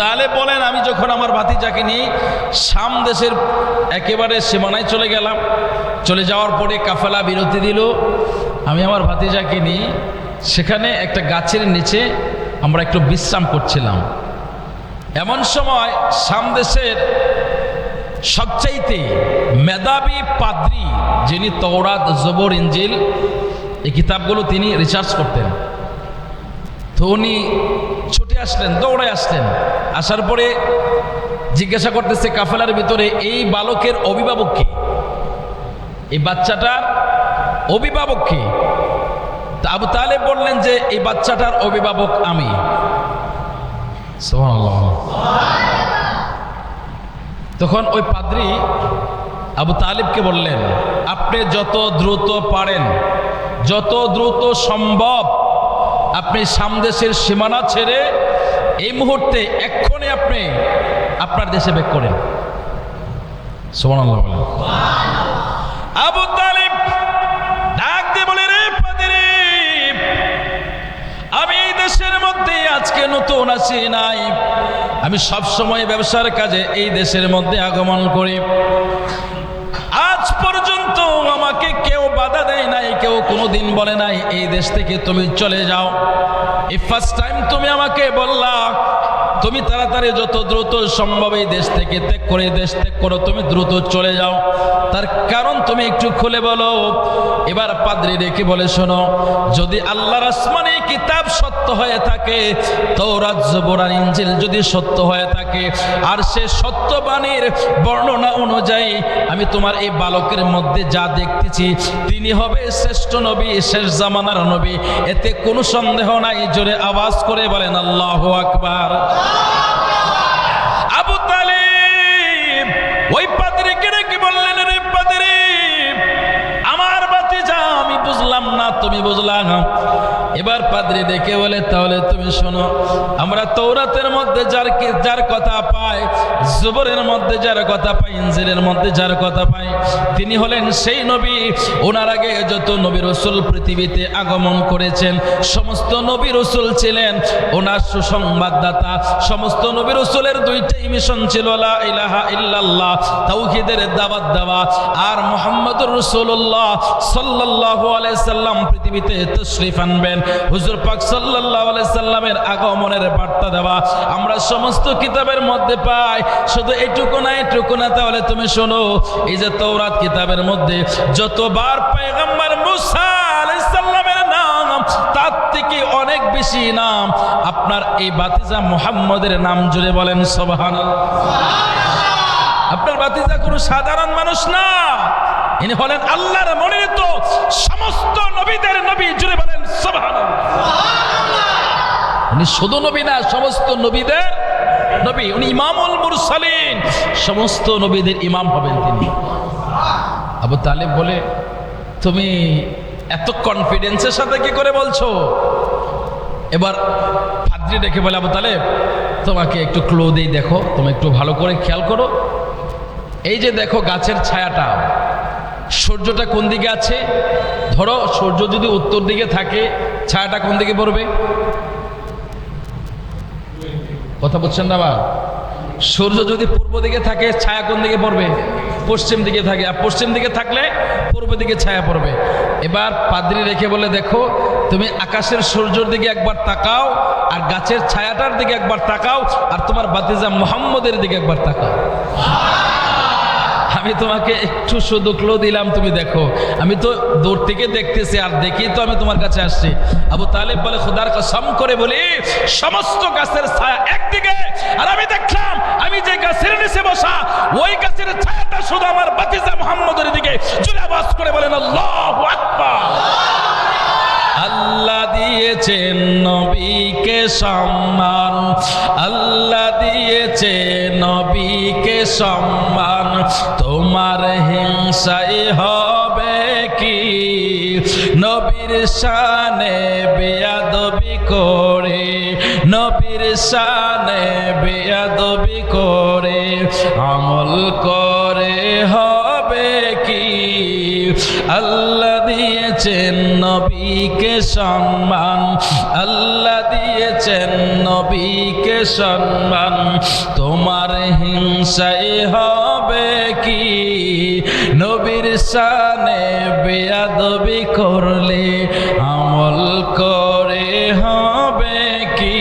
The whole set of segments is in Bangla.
তাহলে বলেন, আমি যখন আমার ভাতিজাকে নিয়ে শাম দেশের একেবারে সীমানায় চলে গেলাম, চলে যাওয়ার পরে কাফেলা বিরতি দিল, আমি আমার ভাতিজাকে নিয়ে সেখানে একটা গাছের নিচে আমরা একটু বিশ্রাম করছিলাম। এমন সময় শাম দেশের সবচাইতে মেধাবী পাদ্রি, যিনি তওরাত, জবর ইঞ্জিল এই কিতাবগুলো তিনি রিসার্চ করতেন। উনি ছুটে আসলেন দৌড়ে আসলেন। আসার পরে জিজ্ঞাসা করতেছে, কাফেলার ভিতরে এই বালকের অভিভাবক কে? এই বাচ্চাটার অভিভাবক কে? তা আবু তালেব বললেন যে, এই বাচ্চাটার অভিভাবক আমি। তখন ওই পাদ্রি আবু তালিবকে বললেন, আপনি যত দ্রুত পারেন, যত দ্রুত সম্ভব আপনি সামদেশের সীমানা ছেড়ে এই মুহূর্তে এক্ষণে আপনি আপনার দেশে বেক করেন। ডাক বলে, রে আমি এই দেশের মধ্যে আজকে নতুন আমি সব সময় ব্যবসার কাজে এই দেশের মধ্যে আগমন করি। আজ পর্যন্ত দেয় কোনো দিন বলে নাই, এই দেশ থেকে তুমি চলে যাও। এই ফার্স্ট টাইম তুমি আমাকে বললা তুমি তাড়াতাড়ি যত দ্রুত সম্ভব এই দেশ থেকে ত্যাগ করে দেশ ত্যাগ করো, তুমি দ্রুত চলে যাও। তার কারণ তুমি একটু খুলে বলো। এবার পাদ্রি রেখে বলে, শোনো, যদি আল্লাহর আসমানে কিতাব সত্য হয়ে থাকে তৌরাত জবরান ইঞ্জিল যদি সত্য হয়ে থাকে, আর সে সত্যবাণীর বর্ণনা অনুযায়ী আমি তোমার এই বালকের মধ্যে যা দেখতেছি, তিনি হবে শ্রেষ্ঠ নবী, শেষ জামানার নবী। এতে কোনো সন্দেহ নাই, জোরে আওয়াজ করে বলেন, আল্লাহ আকবার। আবু তালিব ওই এবার পাদ্রি ডেকে বলে, তাহলে তুমি শোনো, আমরা তৌরাতের মধ্যে যার যার কথা পাই, জুবরের মধ্যে যার কথা পাই, ইনজিলের মধ্যে যার কথা পাই, তিনি হলেন সেই নবী। ওনার আগে যত নবী রসুল পৃথিবীতে আগমন করেছেন, সমস্ত নবী রসুল ছিলেন ওনার সুসংবাদদাতা। সমস্ত নবী রসুলের দুইটাই মিশন ছিল, লা ইলাহা ইল্লাল্লাহ, তাওহীদের দাওয়াত দেওয়া। আর মুহাম্মদুর রাসূলুল্লাহ সাল্লাল্লাহু আলাইহি সাল্লাম পৃথিবীতে তশরিফ আনবেন। হুজুর পাক সাল্লাল্লাহু আলাইহি সাল্লামের আগমনের বার্তা দেওয়া। আমরা সমস্ত কিতাবের মধ্যে পাই। শুধু এইটুকু না এইটুকু না, তাহলে তুমি শোনো, এই যে তৌরাত কিতাবের মধ্যে যতবার পয়গম্বর মুসা অনেক বেশি নাম আপনার এই বাতিজা মুহাম্মদের নাম জুড়ে বলেন, সুবহানাল্লাহ। আপনার বাতিজা কোনো সাধারণ মানুষ না। ইনি হলেন আল্লাহর মনোনীত সমস্ত নবীদের নবী জুড়ে উনি শুধু নবী না, সমস্ত নবীদের নবী, উনি ইমামুল মুরসালিন। সমস্ত নবীদের ইমাম হবেন তিনি। আবু তালেব বলে, তুমি এত কনফিডেন্সের সাথে কি করে বলছো? এবার ফাদ্রি ডেকে বলে, আবু তালেব, তোমাকে একটু ক্লো দিই দেখো, তুমি একটু ভালো করে খেয়াল করো। এই যে দেখো গাছের ছায়াটা, সূর্যটা কোন দিকে আছে? ধরো সূর্য যদি উত্তর দিকে থাকে, ছায়াটা কোন দিকে পড়বে? কথা বলছেন না বা সূর্য যদি পূর্ব দিকে থাকে, ছায়া কোন দিকে পড়বে? পশ্চিম দিকে থাকে। আর পশ্চিম দিকে থাকলে পূর্ব দিকে ছায়া পড়বে। এবার পাদ্রি রেখে বলে, দেখো, তুমি আকাশের সূর্যর দিকে একবার তাকাও আর গাছের ছায়াটার দিকে একবার তাকাও আর তোমার বাতিজা মোহাম্মদের দিকে একবার তাকাও। আমি তোমাকে একটু শুধু দিলাম, তুমি দেখো। আমি তো দূর থেকে দেখতেছি, আর দেখি তো আমি তোমার কাছে আসছি। আবু তালেব বলে, খুদার কসম করে বলি, সমস্ত গাছের ছায়া একদিকে, আর আমি দেখলাম, আমি যে গাছের নিচে বসা, ওই গাছের ছায়াটা শুধু আমার বাতিজা মোহাম্মদের দিকে। জুড়ে বাস করে বলেন, আল্লাহু আকবার। আল্লাহ দিয়েছেন নবীকে সম্মান। আল্লাহ দিয়েছে নবীকে সম্মান। তোমার হিংসাই হবে কি? নবীর শানে বেয়াদবি করে, নবীর শানে বেয়াদবি করে, আমল করে হবে কি? আল্লাহ দিয়েছেন নবীকে সম্মান। আল্লাহ দিয়েছেন নবীকে সম্মান। তোমার হিংসাই হবে কি? নবীর সানে বেয়াদবি করলে আমল করে হবে কি?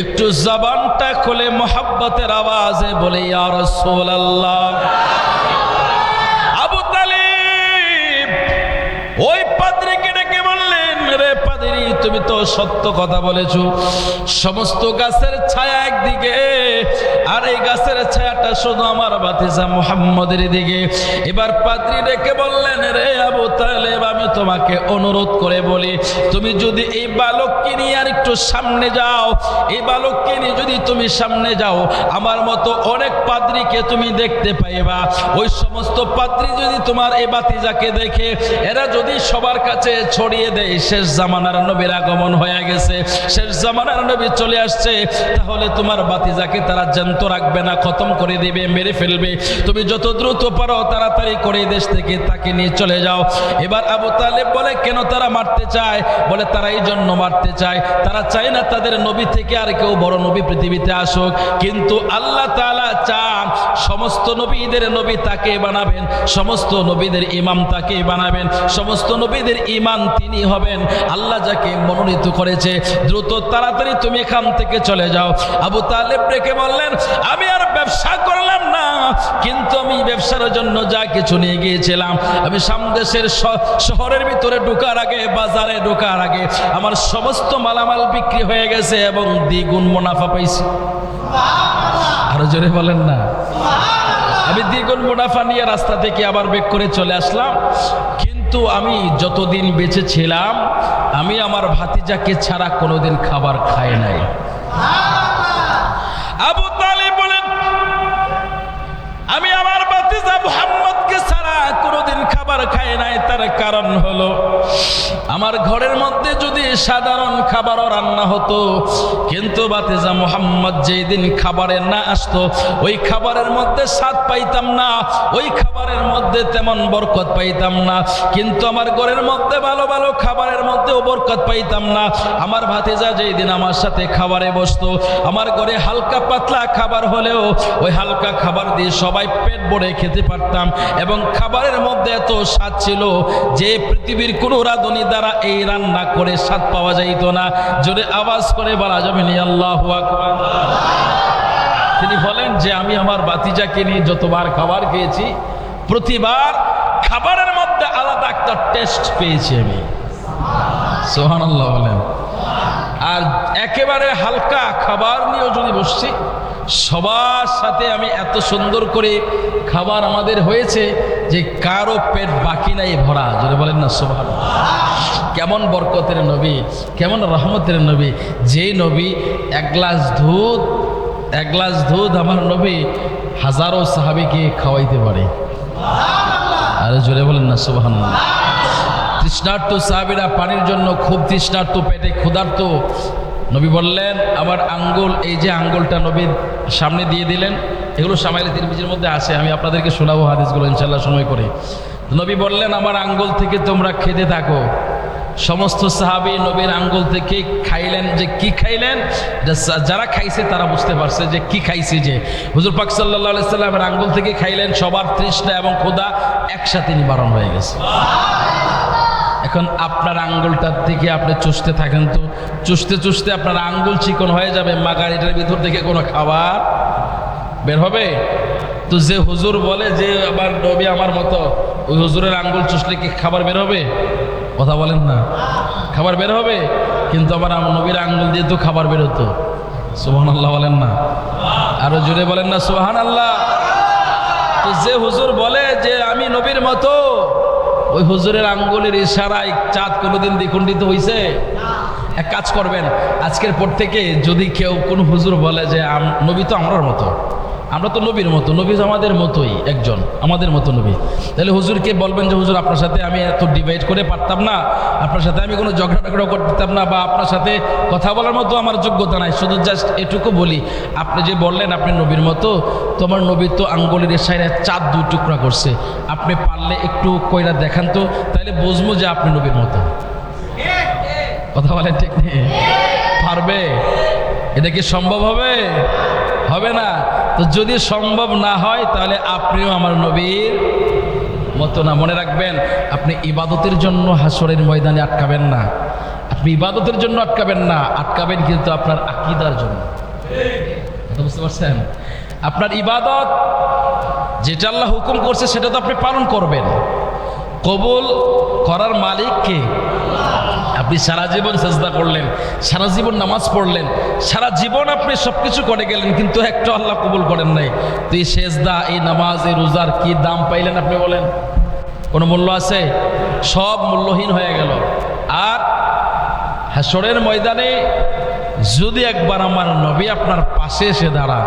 একটু জবানটা খুলে মোহাব্বতের আওয়াজে বলে আর রাসূলুল্লাহ। আবু সত্য কথা বলেছ। সমস্ত গাছের ছায়া একদিকে, আর এই গাছের ছায়াটা শুধু আমার বাতিজা মুহাম্মদের দিকে। এবার পাদ্রী ডেকে বললেন, রে আবু তালেব, আমি তোমাকে অনুরোধ করে বলি, তুমি যদি এই বালককে নিয়ে আর একটু সামনে যাও, এই বালককে নিয়ে যদি তুমি সামনে যাও, আমার মতো অনেক পাদ্রীকে তুমি দেখতে পাইবা। ওই সমস্ত পাদ্রী যদি তোমার এই বাতিজাকে দেখে, এরা যদি সবার কাছে ছড়িয়ে দেয়, শেষ জামানার নবীর আগমন হয়ে গেছে। শেষ জামানার নবী চলে আসছে। তাহলে তোমার বাতিজাকে তারা জ্যান্ত রাখবে না, খতম করে দিবে, মেরে ফেলবে। তুমি যত দ্রুত পারো তাড়াতাড়ি করে দেশ থেকে তাকে নিয়ে চলে যাও। এবার আবু তালেব বলে, কেন তারা মারতে চায়? বলে, তারা এই জন্য মারতে চায়। তারা চায় না তাদের নবী থেকে আর কেউ বড় নবী পৃথিবীতে আসুক। কিন্তু আল্লাহ তাআলা চান সমস্ত নবীদের নবী তাকে বানাবেন, সমস্ত নবীদের ইমাম তাকে বানাবেন, সমস্ত নবীদের ইমান তিনি হবেন। আল্লাহ যাকে মনোনীত করেছে। দ্রুত তাড়াতাড়ি তুমি এখান থেকে চলে যাও। আবু তালেব রেখে বললেন, আমি আর ব্যবসা করলাম না, কিন্তু আমি ব্যবসার জন্য যা কিছু নিয়ে গিয়েছিলাম, আমি সামদেশের শহরের ভিতরে ঢোকার আগে, বাজারে ঢোকার আগে, আমার সমস্ত মালামাল বিক্রি হয়ে গেছে এবং দ্বিগুণ মুনাফা পাইছি। আরও জোরে বলেন না। আমি দ্বিগুণ মুনাফা নিয়ে রাস্তা থেকে আবার বেক করে চলে আসলাম। কিন্তু আমি যতদিন বেঁচে ছিলাম আমি আমার ভাতিজাকে ছাড়া কোনোদিন খাবার খাই নাই। আবু তালিব বলেন আমি আমার বাতিজা মুহাম্মদকে ছাড়া খাই নাই, তার কারণ হলো, আমার ঘরের মধ্যে যদি সাধারণ রান্না হতো, কিন্তু বাতেজা মোহাম্মদ যেই দিন খাবারে না আসতো, ওই খাবারের মধ্যে স্বাদ পাইতাম না, ওই খাবারের মধ্যে তেমন বরকত পাইতাম না, কিন্তু আমার ঘরের মধ্যে ভালো ভালো খাবারের মধ্যেও বরকত পাইতাম না। আমার ভাতিজা যেই দিন আমার সাথে খাবারে বসতো, আমার ঘরে হালকা পাতলা খাবার হলেও ওই হালকা খাবার দিয়ে সবাই পেট ভরে খেতে পারতাম এবং খাবারের মধ্যে এত স্বাদ ছিল যে পৃথিবীর কোনো রাঁধুনি দ্বারা এই রান্না করে স্বাদ পাওয়া যাইত না। জোরে আওয়াজ করে বলা যাবে নি, আল্লাহ তিনি বলেন যে, আমি আমার বাতিজাকে নিয়ে যতবার খাবার খেয়েছি, প্রতিবার খাবারের মধ্যে আলাদা একটা টেস্ট পেয়েছি আমি। সোহান আল্লাহ বলেন। আর একেবারে হালকা খাবার নিয়েও যদি বসছি, সবার সাথে আমি এত সুন্দর করে খাবার আমাদের হয়েছে যে কারও পেট বাকি নাই ভরা। যদি বলেন না সোহান কেমন বরকতের নবী, কেমন রহমতের নবী। যে নবী এক গ্লাস দুধ, এক গ্লাস দুধ আমার নবী হাজারো সাহাবিকে খাওয়াইতে পারে। আরে জোরে বলেন না সোহান তৃষ্ণার্ত সাহাবিরা পানির জন্য খুব তৃষ্ণার্ত, পেটে ক্ষুধার্ত। নবী বললেন, আমার আঙ্গুল, এই যে আঙ্গুলটা নবীর সামনে দিয়ে দিলেন, এগুলো সামাইলে তিরমিজির মধ্যে আসে আমি আপনাদেরকে শোনাবো হাদিসগুলো ইনশাল্লাহ সময় করে। নবী বললেন, আমার আঙ্গুল থেকে তোমরা খেতে থাকো। সমস্ত সাহাবি নবীর আঙ্গুল থেকে খাইলেন, যে কি খাইলেন যারা খাইছে তারা বুঝতে পারছে যে কি খাইছে যে। হুজুর পাক সাল্লাহ সাল্লামের আঙ্গুল থেকে খাইলেন, সবার তৃষ্ণা এবং ক্ষুধা একসাথে নিবারণ হয়ে গেছে। এখন আপনার আঙ্গুলটার থেকে আপনি চুষতে থাকেন তো, চুষতে চুষতে আপনার আঙ্গুল চিকন হয়ে যাবে মা গাড়িটার ভিতর থেকে কোনো খাবার বের হবে? তো যে হুজুর বলে যে আবার নবী আমার মতো, ওই হুজুরের আঙ্গুল চুষলে কি খাবার বের হবে? কথা বলেন না। খাবার বের হবে? কিন্তু আমার নবীর আঙ্গুল দিয়ে তো খাবার বেরোতো। সুবহান আল্লাহ বলেন না। আরও জোরে বলেন না সুবহান আল্লাহ তো যে হুজুর বলে যে আমি নবীর মতো ওই হুজুরের আঙ্গুলের ইশারায় চাঁদ কোনোদিন দ্বিখণ্ডিত হয়েছে এক কাজ করবেন, আজকের পর থেকে যদি কেউ কোন হুজুর বলে যে নবী তো আমরার মতো। আমরা তো নবীর মতো, নবী আমাদের মতোই একজন, আমাদের মতো নবী। তাহলে হুজুরকে বলবেন যে, হুজুর, আপনার সাথে আমি এত ডিভাইড করে পারতাম না, আপনার সাথে আমি কোনো ঝগড়া টগড়া করতাম না বা আপনার সাথে কথা বলার মতো আমার যোগ্যতা নাই। শুধু জাস্ট এটুকু বলি, আপনি যে বললেন আপনি নবীর মতো, তোমার নবী তো আঙ্গুলের সাইডে চাঁদ দুই টুকরা করছে। আপনি পারলে একটু কইরা দেখান তো, তাহলে বুঝব যে আপনি নবীর মতো। কথা বলেন ঠিক নেই? পারবে? এটা কি সম্ভব হবে? হবে না। তো যদি সম্ভব না হয়, তাহলে আপনিও আমার নবীর মতো না। মনে রাখবেন, আপনি ইবাদতের জন্য হাসরের ময়দানে আটকাবেন না। আপনি ইবাদতের জন্য আটকাবেন না। আটকাবেন কিন্তু আপনার আকিদার জন্য। বুঝতে পারছেন? আপনার ইবাদত, যেটা আল্লাহ হুকুম করছে, সেটা তো আপনি পালন করবেন। কবুল করার মালিক কে আপনি সারা জীবন সাজদা করলেন, সারা জীবন নামাজ পড়লেন, সারা জীবন আপনি সব কিছু করে গেলেন, কিন্তু একটা আল্লাহ কবুল করেন নাই। তো এই সেজদা, এই নামাজ, এই রোজার কি দাম পাইলেন আপনি বলেন? কোনো মূল্য আছে? সব মূল্যহীন হয়ে গেল। আর হাসরের ময়দানে যদি একবার আমার নবী আপনার পাশে এসে দাঁড়া,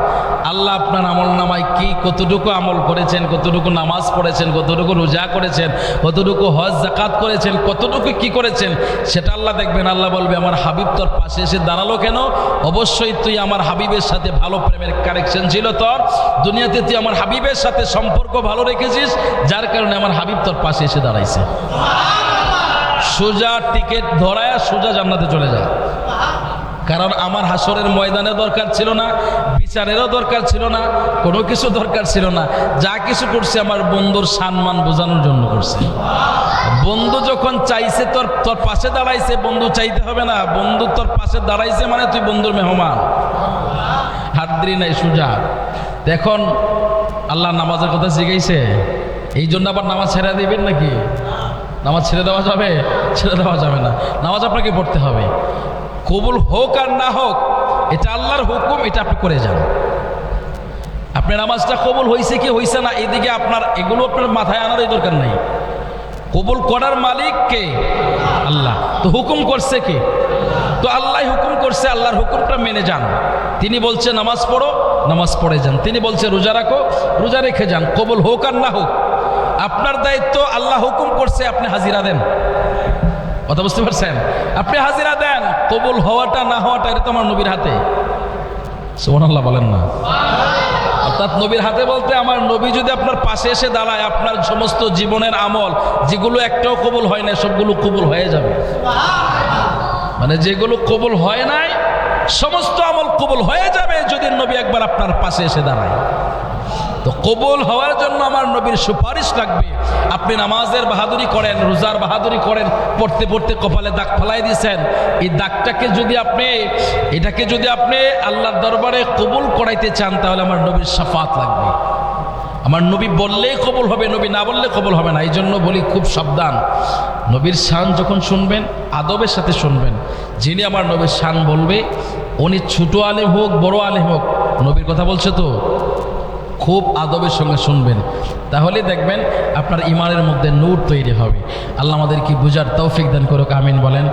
আল্লাহ আপনার আমল নামায় কি কতটুকু আমল করেছেন, কতটুকু নামাজ পড়েছেন, কতটুকু রোজা করেছেন, কতটুকু হজ জাকাত করেছেন, কতটুকু কি করেছেন, সেটা আল্লাহ দেখবেন। আল্লাহ বলবে, আমার হাবিব তোর পাশে এসে দাঁড়াল কেন? অবশ্যই তুই আমার হাবিবের সাথে ভালো প্রেমের কানেকশন ছিল তোর। দুনিয়াতে তুই আমার হাবিবের সাথে সম্পর্ক ভালো রেখেছিস, যার কারণে আমার হাবিব তোর পাশে এসে দাঁড়াইছে। সোজা টিকিট ধরায় সোজা জান্নাতে চলে যায় কারণ আমার হাসরের ময়দানে দরকার ছিল না, বিচারেরও দরকার ছিল না, কোনো কিছু দরকার ছিল না। যা কিছু করছে আমার বন্ধুর সম্মান বোঝানোর জন্য করছে। বন্ধু যখন চাইছে তোর তোর পাশে দাঁড়াইছে, বন্ধু চাইতে হবে না। বন্ধু তোর পাশে দাঁড়াইছে মানে তুই বন্ধুর মেহমান। হাতদ্রি নাই সুজা। এখন আল্লাহ নামাজের কথা শিখাইছে। এই জন্য আবার নামাজ ছেড়ে দিবেন নাকি? নামাজ ছেড়ে দেওয়া যাবে? ছেড়ে দেওয়া যাবে না। নামাজ আপনাকে পড়তে হবে। কবুল হোক আর না হোক, এটা আল্লাহর হুকুম, এটা আপনি করে যান। আপনার নামাজটা কবুল হয়েছে কি হয়েছে না, এদিকে আপনার এগুলো আপনার মাথায় আনারই দরকার নাই। কবুল করার মালিক কে? আল্লাহ। তো হুকুম করছে কে? তো আল্লাহ হুকুম করছে, আল্লাহর হুকুমটা মেনে যান। তিনি বলছে, নামাজ পড়ো, নামাজ পড়ে যান। তিনি বলছে, রোজা রাখো, রোজা রেখে যান, কবুল হোক আর না হোক। আপনার দায়িত্ব আল্লাহ হুকুম করছে, আপনি হাজিরা দেন। কথা বুঝতে পারছেন? আপনি হাজিরা দেন, কবুল হওয়াটা, না হওয়াটা এটা তো আমার নবীর হাতে। সুমন আল্লাহ বলেন না। অর্থাৎ নবীর হাতে বলতে আমার নবী যদি আপনার পাশে এসে দাঁড়ায়, আপনার সমস্ত জীবনের আমল, যেগুলো একটাও কবুল হয় না সবগুলো কবুল হয়ে যাবে। মানে যেগুলো কবুল হয় নাই, সমস্ত আমল কবুল হয়ে যাবে যদি নবী একবার আপনার পাশে এসে দাঁড়ায়। তো কবুল হওয়ার জন্য আমার নবীর সুপারিশ লাগবে। আপনি নামাজের বাহাদুরি করেন, রোজার বাহাদুরি করেন, পড়তে পড়তে কপালে দাগ ফেলাই দিয়েছেন। এই দাগটাকে যদি আপনি, এটাকে যদি আপনি আল্লাহর দরবারে কবুল করাইতে চান, তাহলে আমার নবীর সাফাত লাগবে। আমার নবী বললেই কবল হবে, নবী না বললে কবল হবে না। এই জন্য বলি, খুব সাবধান। নবীর শান যখন শুনবেন, আদবের সাথে শুনবেন। যিনি আমার নবীর শান বলবে, উনি ছোটো আলেম হোক, বড় আলেম হোক, নবীর কথা বলছে তো? খুব আদবের সঙ্গে শুনবেন। তাহলে দেখবেন আপনার ইমানের মধ্যে নূর তৈরি হবে। আল্লাহ আমাদের কি বুঝার তৌফিক দান করুক, আমিন বলেন।